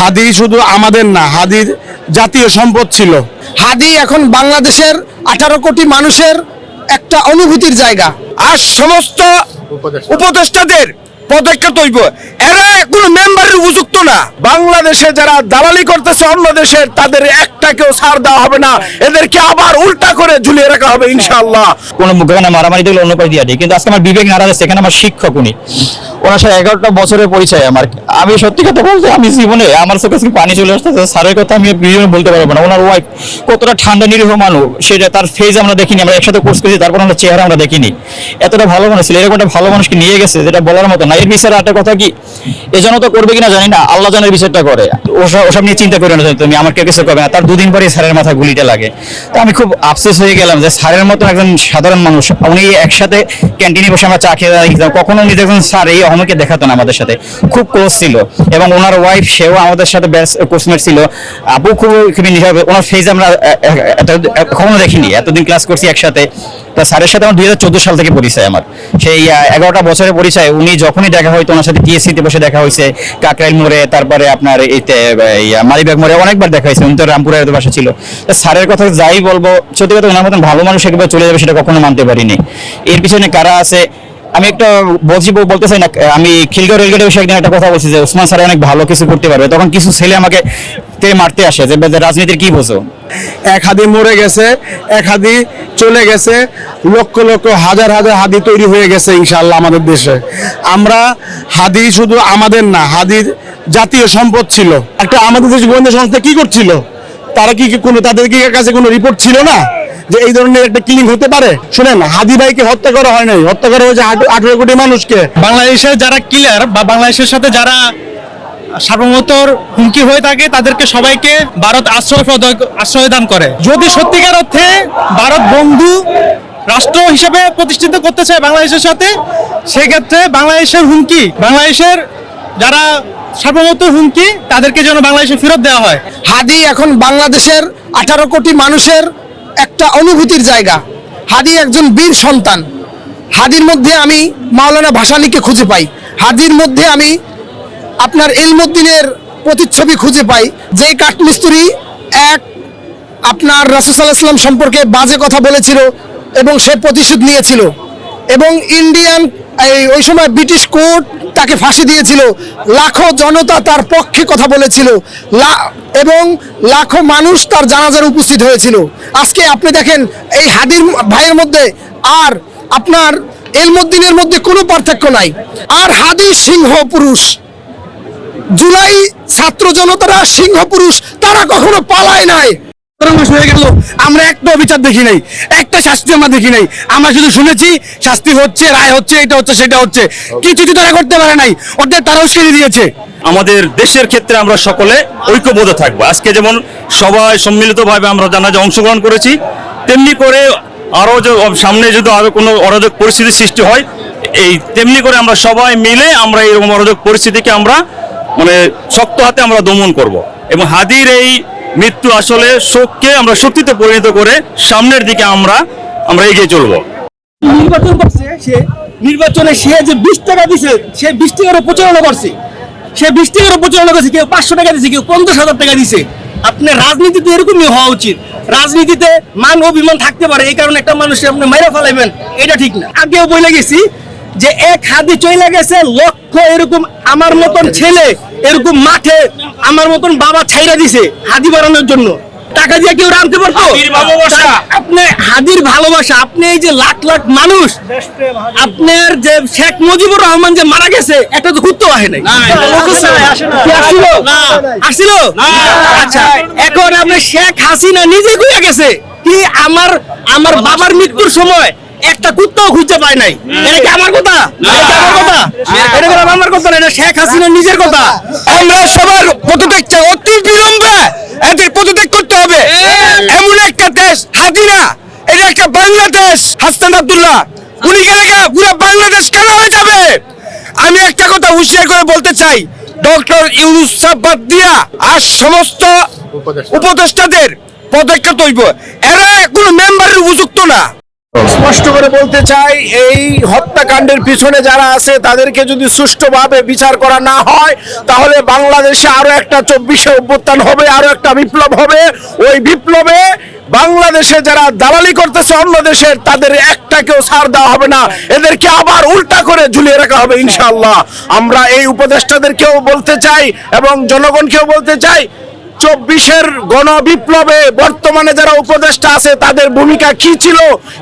হাদি শুধু আমাদের না হাদির জাতীয় সম্পদ ছিল। হাদি এখন বাংলাদেশের আঠারো কোটি মানুষের একটা অনুভূতির জায়গা। আর সমস্ত উপদেষ্টাদের পদক্ষেপ হইব। এরা কোনো মেম্বারের উপযুক্ত না। বাংলাদেশে যারা দালালি করতেছে অন্য দেশের, তাদের একটাকেও ছাড় দেওয়া হবে না। এদেরকে আবার উল্টা করে ঝুলিয়ে রাখা হবে, ইনশাআল্লাহ। কোনো মুখে মারামারি দিলে অন্য পাই দিয়ে দিই কিন্তু আজকে আমার বিবেক নারাজ এখানে আমার শিক্ষক উনি। ওনার সাথে এগারোটা বছরের পরিচয় আমার। আমি সত্যি কথা বলতে, আমি জীবনে আমার চোখে পানি চলে আসতেছে। স্যারের কথা আমি জীবনে বলতে পারব না। ওনার ওয়াইফ কতটা ঠান্ডা, নিরীহ মানুষ, সেটা তার ফেজ আমরা দেখিনি। আমরা একসাথে কোর্স করেছি, তারপর আমরা চেহারা আমরা দেখিনি। এতটা ভালো মানুষ ছিল, এরকম একটা ভালো মানুষকে নিয়ে গেছে, যেটা বলার মতো না। এর বিচারে একটা কথা কি? এজন্য তো করবে কিনা জানি না, আল্লাহ জানের বিচারটা করে। ওসব নিয়ে চিন্তা করে না তুমি আমার কেউ কিছু করবে না। তার দুদিন পরে স্যারের মাথা গুলিটা লাগে। তো আমি খুব আফসোস হয়ে গেলাম যে স্যারের মতো একজন সাধারণ মানুষ, উনি একসাথে ক্যান্টিনে বসে আমরা চা খেয়ে দাঁড়িয়েছিলাম কখনো উনি দেখবেন স্যার এই অহমকে দেখাতো না আমাদের সাথে। খুব ক্লোজ ছিল। এবং ওনার ওয়াইফ সেও আমাদের সাথে ব্যাস কোর্সমেট ছিল। আপু খুব খুবই নিরাপদ ওনার ফেজ আমরা কখনো দেখিনি। এতদিন ক্লাস করছি একসাথে। তা স্যারের সাথে আমার দুই হাজার চোদ্দ সাল থেকে পরিচয় আমার। সেই এগারোটা বছরের পরিচয়, উনি যখনই দেখা হয়তো ওনার সাথে টিএসসিতে বসে দেখা হয়েছে, কাকরাইল মোড়ে, তারপরে আপনার এইতে মালিবাগ মোড়ে অনেকবার দেখা হয়েছে, উনি তো রামপুরের বাসা ছিল। তা স্যারের কথা যাই বলব, সত্যি কথা ওনার মতন ভালো মানুষ একেবারে চলে যাবে সেটা কখনো মানতে পারিনি। এর পিছনে কারা আছে, আমি একটা বলছি বলতে চাই না, আমি খিলগাঁও রেলগেটে বসে একদিন একটা কথা বলছি যে, ওসমান স্যার অনেক ভালো কিছু করতে পারবে। তখন কিছু ছেলে আমাকে মারতে আসে যে রাজনীতির কি বোঝো? এক হাদি মরে গেছে, এক হাদি চলে গেছে, লক্ষ লক্ষ, হাজার হাজার হাদি তৈরি হয়ে গেছে ইনশাআল্লাহ আমাদের দেশে। আমরা হাদি শুধু আমাদের না, হাদির জাতীয় সম্পদ ছিল। একটা আমাদের দেশ গোয়েন্দা সংস্থা কি করছিল? তারা কি কোনো, তাদের কি কাছে কোনো রিপোর্ট ছিল না যে এই ধরনের একটা কিলিং হতে পারে? শুনেন, হাদি ভাইকে হত্যা করা হয় নাই। হত্যা করা হয়েছে আঠারো কোটি মানুষকে। বাংলাদেশের যারা কিলার বা বাংলাদেশের সাথে যারা সার্বভৌমত্বর হুমকি হয়ে থাকে, তাদেরকে সবাইকে ভারত আশ্রয় আশ্রয় দান করে। যদি সত্যিকার অর্থে ভারত বন্ধু রাষ্ট্র হিসেবে প্রতিষ্ঠিত করতে চায় বাংলাদেশের সাথে, সেক্ষেত্রে বাংলাদেশের হুমকি, বাংলাদেশের যারা সার্বভৌমত্ব হুমকি, তাদেরকে যেন বাংলাদেশে ফেরত দেওয়া হয়। হাদি এখন বাংলাদেশের আঠারো কোটি মানুষের একটা অনুভূতির জায়গা। হাদি একজন বীর সন্তান। হাদির মধ্যে আমি মাওলানা ভাসানীকে খুঁজে পাই। হাদির মধ্যে আমি আপনার ইলমুদ্দিনের প্রতিচ্ছবি খুঁজে পাই। যে কাঠমিস্ত্রি এক আপনার রাসুসাল্লাহাম সম্পর্কে বাজে কথা বলেছিল এবং সে প্রতিশোধ নিয়েছিল এবং ইন্ডিয়ান এই ওই সময় ব্রিটিশ কোর্ট তাকে ফাঁসি দিয়েছিল। লাখো জনতা তার পক্ষে কথা বলেছিল। এবং লাখো মানুষ তার জানাজার উপস্থিত হয়েছিল। আজকে আপনি দেখেন, এই হাদির ভাইয়ের মধ্যে আর আপনার এলমুদ্দিনের মধ্যে কোনো পার্থক্য নাই। আর হাদি সিংহ পুরুষ। জুলাই ছাত্র জনতারা সিংহ পুরুষ তারা কখনো পালায় নাই। গেল, আমরা একটা বিচার দেখি নাই, একটা শাস্তি আমরা দেখি নাই। আমরা শুধু শুনেছি, শাস্তি হচ্ছে, রায় হচ্ছে, এটা হচ্ছে, সেটা হচ্ছে। কিছু তো তারা করতে পারে নাই ওদের তারা উস্কানি দিয়েছে। আমাদের দেশের ক্ষেত্রে আমরা সকলে ঐক্যবদ্ধ থাকব। আজকে যেমন সবাই সম্মিলিতভাবে আমরা জানাজা অংশগ্রহণ করেছি, তেমনি করে আরও যে সামনে যদি আরও কোনো অরাজক পরিস্থিতির সৃষ্টি হয়, এই তেমনি করে আমরা সবাই মিলে আমরা এরকম অরাজক পরিস্থিতিকে আমরা মানে শক্ত হাতে আমরা দমন করব। এবং হাদির এই মৃত্যু আসলে শোককে আমরা শক্তিতে পরিণত করে সামনের দিকে আমরা আমরা এগিয়ে চলবো। নির্বাচন করছে সে, নির্বাচনে সে যে বিশ টাকা দিছে, সে বিশ টাকারও প্রচারণা করছে। সে বিশ টাকারও প্রচারণা করছে, কেউ পাঁচশো টাকা দিছে, কেউ পঞ্চাশ হাজার টাকা দিছে। আপনার রাজনীতিতে এরকমই হওয়া উচিত। রাজনীতিতে মান অভিমান থাকতে পারে, এই কারণে একটা মানুষ আপনি মাইরা ফেলাইবেন, এটা ঠিক না। আগেও বলে গেছি যে এক হাতে চলে গেছে লক্ষ এরকম আমার মতন ছেলে এরকম মাঠে আমার মতন বাবা ছাইরা দিছে হাদি বাড়ানোর জন্য। টাকা দিয়ে কেউ রাখতে পারতো? আপনি হাদির ভালোবাসা আপনি এই যে লাখ লাখ মানুষ আপনার যে শেখ মুজিবুর রহমান যে মারা গেছে এটা তো ঘুরতে আসে নাই আসছিল আচ্ছা এখন আপনি শেখ হাসিনা নিজে ঘুরে গেছে কি আমার আমার বাবার মৃত্যুর সময় একটা কুত্তাও খুঁজে পায় নাই। এটা কি আমার কথা? এটা আমার কথা? এটা আমার কথা না? এটা শেখ হাসিনা নিজের কথা? আমরা সবার পদত্যাগ চাই অতি বিলম্বে এদের পদত্যাগ করতে হবে। এমন একটা দেশ হাজিরা এটা একটা বাংলাদেশ হাসান আব্দুল্লাহ। উনি গেলে গেলে পুরো বাংলাদেশ কেন হয়ে যাবে? আমি একটা কথা হুঁশিয়ার করে বলতে চাই ডক্টর ইউনুস বাদ দিয়া আর সমস্ত উপদেষ্টাদের পদক্ষেপ হইব। এরা কোনো মেম্বারের উপযুক্ত না। স্পষ্ট করে বলতে চাই, এই হত্যাকাণ্ডের পিছনে যারা আছে, তাদেরকে যদি সুষ্ঠুভাবে বিচার করা না হয়, তাহলে বাংলাদেশে আরও একটা চব্বিশে অভ্যুত্থান হবে, আরও একটা বিপ্লব হবে। ওই বিপ্লবে বাংলাদেশে যারা দালালি করতেছে অন্য দেশের, তাদের একটাকেও ছাড় দেওয়া হবে না। এদেরকে আবার উল্টা করে ঝুলিয়ে রাখা হবে ইনশাল্লাহ আমরা এই উপদেষ্টাদেরকেও বলতে চাই এবং জনগণকেও বলতে চাই চব্বিশের গণ বিপ্লবে বর্তমানে যারা উপদেষ্টা আছে, তাদের ভূমিকা কি ছিল?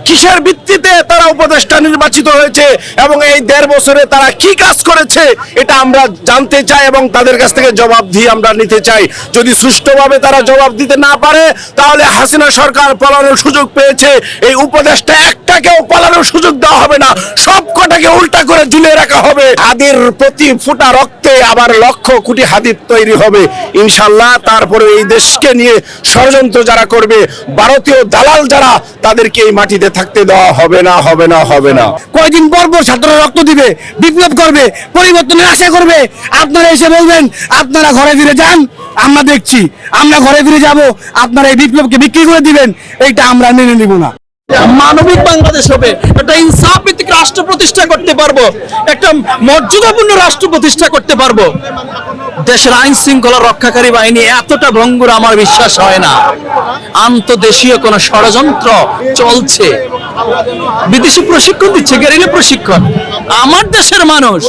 কিসের ভিত্তিতে তারা উপদেষ্টা নির্বাচিত হয়েছে? এবং এই দেড় বছরে তারা কি কাজ করেছে? এটা আমরা জানতে চাই এবং তাদের কাছ থেকে জবাব দিয়ে আমরা নিতে চাই। যদি সুষ্ঠুভাবে তারা জবাব দিতে না পারে, তাহলে হাসিনা সরকার পালানোর সুযোগ পেয়েছে। এই উপদেষ্টা একটাকেও পালানোর সুযোগ দেওয়া হবে না। সব কটাকে উল্টা করে ঝুলিয়ে রাখা হবে। হাদির প্রতি ফুটা রক্তে আবার লক্ষ কোটি হাদির তৈরি হবে। ইনশাল্লাহ তারপরে এই দেশকে নিয়ে ষড়যন্ত্র যারা করবে, ভারতীয় দালাল যারা, তাদেরকে এই মাটিতে থাকতে দেওয়া হবে না হবে না হবে না। কয়দিন পর পর ছাত্ররা রক্ত দিবে, বিপ্লব করবে পরিবর্তনের আশা করবে। আপনারা এসে বলবেন, আপনারা ঘরে ফিরে যান, আমরা দেখছি, আমরা ঘরে ফিরে যাব, আপনারা এই বিপ্লবকে বিক্রি করে দিবেন, এইটা আমরা মেনে নিব না। মানবিক বাংলাদেশ হবে। একটা ইনসাফ ভিত্তিক রাষ্ট্র প্রতিষ্ঠা করতে পারব। একটা মর্যাদাপূর্ণ রাষ্ট্র প্রতিষ্ঠা করতে পারব। দেশের আইন শৃঙ্খলা রক্ষাকারী বাহিনী এতটা ভঙ্গুর আমার বিশ্বাস হয় না। আন্তদেশীয় কোন ষড়যন্ত্র চলছে। বিদেশি প্রশিক্ষণ দিচ্ছে, গেরিলা প্রশিক্ষণ। আমার দেশের মানুষ,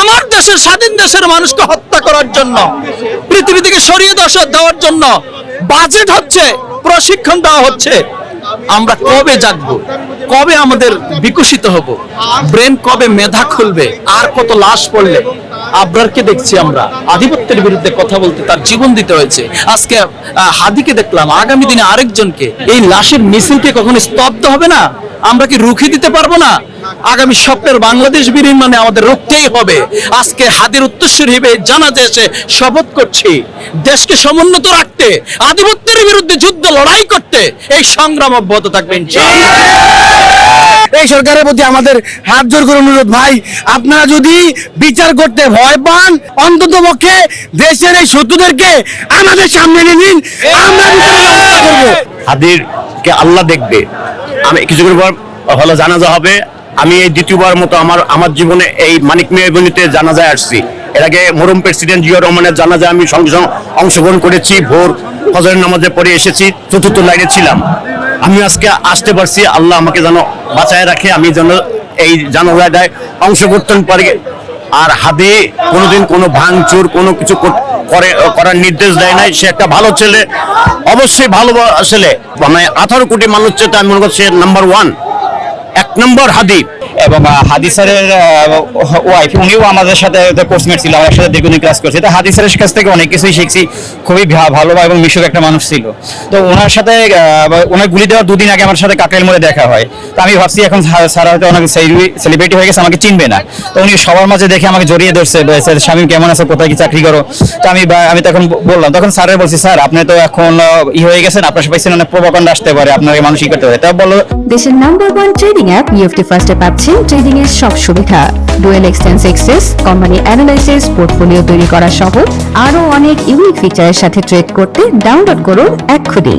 আমার দেশের স্বাধীন দেশের মানুষকে হত্যা করার জন্য, পৃথিবী থেকে সরিয়ে দেওয়ার জন্য বাজেট হচ্ছে, প্রশিক্ষণ দেওয়া হচ্ছে। আমরা কবে জাগব? কবে আমাদের বিকশিত হব? ব্রেন কবে মেধা খুলবে? আর কত লাশ পড়লে? আব্রারকে দেখছি আমরা। আধিপত্যের বিরুদ্ধে কথা বলতে তার জীবন দিতে হয়েছে। আজকে হাদিকে দেখলাম। আগামী দিনে আরেকজনকে। এই লাশের মিছিলকে কখনো স্তব্ধ হবে না? আমরা কি রুখে দিতে পারব না? আগামী স্বপ্নের বাংলাদেশ বিনির্মাণে আমাদের রুখতেই হবে। আজকে হাদির উত্তরসূরি হিসেবে জানা এসে শপথ করছি দেশকে সমুন্নত রাখতে আধিপত্যের বিরুদ্ধে যুদ্ধ লড়াই করতে এই সংগ্রাম অব্যাহত থাকবে এই সরকারের প্রতি আমাদের হাত জোর করে অনুরোধ ভাই আপনারা যদি বিচার করতে ভয় পান অন্তত পক্ষে দেশের এই শত্রুদেরকে আমাদের সামনে এনে নিন আমরা বিচারের হাদির কে আল্লাহ দেখবে। আমি কিছুক্ষণ পর হলো জানাজা হবে। আমি এই দ্বিতীয়বার মতো আমার আমার জীবনে এই মানিক মেহবনিতে জানাজায় আসছি। এর আগে মরুম প্রেসিডেন্ট জিয়া রহমানের জানাজায় আমি সঙ্গে সঙ্গে অংশগ্রহণ করেছি, ভোর ফজরের নামাজে পড়ে এসেছি, চতুর্থ লাইনে ছিলাম। আমি আজকে আসতে পারছি, আল্লাহ আমাকে যেন বাঁচায় রাখে, আমি যেন এই জানাজায় অংশ করতে পারি। আর হাদে কোনোদিন কোনো ভাঙচুর, কোনো কিছু করে করার নির্দেশ দেয় নাই, সে একটা ভালো ছেলে, অবশ্যই ভালো ছেলে। মানে আঠারো কোটি মানুষ চেয়ে আমি মনে করছি নাম্বার ওয়ান এক নম্বর হাদি এবং হাদিসারের ওয়াইফ উনিও আমাদের সাথে কোর্সমেট ছিল আমার সাথে দীর্ঘদিন ক্লাস করছে। তো হাদিসারের কাছ থেকে অনেক কিছুই শিখছি। খুবই ভালো এবং মিশুক একটা মানুষ ছিল। তো ওনার সাথে ওনার গুলি দেওয়ার দুদিন আগে আমার সাথে কাকরাইল মোড়ে দেখা হয়। তো আমি ভাবছি এখন স্যার হয়তো অনেক সেলিব্রিটি হয়ে গেছে আমাকে চিনবে না। তো উনি সবার মাঝে দেখে আমাকে জড়িয়ে ধরছে বলছে, স্বামী কেমন আছে কোথায় কি চাকরি করো? তো আমি আমি তখন বললাম তখন স্যারের বলছি স্যার আপনি তো এখন ই হয়ে গেছেন আপনার সবাই অনেক প্রভাকাণ্ড আসতে পারে আপনাকে মানুষ ই করতে পারে। তা বলল দেশের number one trading app UFT ফার্স্টে পাচ্ছেন ট্রেডিং এর সব সুবিধা। Dual exchange access, company analysis, portfolio তৈরি করা সহ আরও অনেক ইউনিক ফিচারের সাথে ট্রেড করতে ডাউনলোড করুন এক্ষুনি।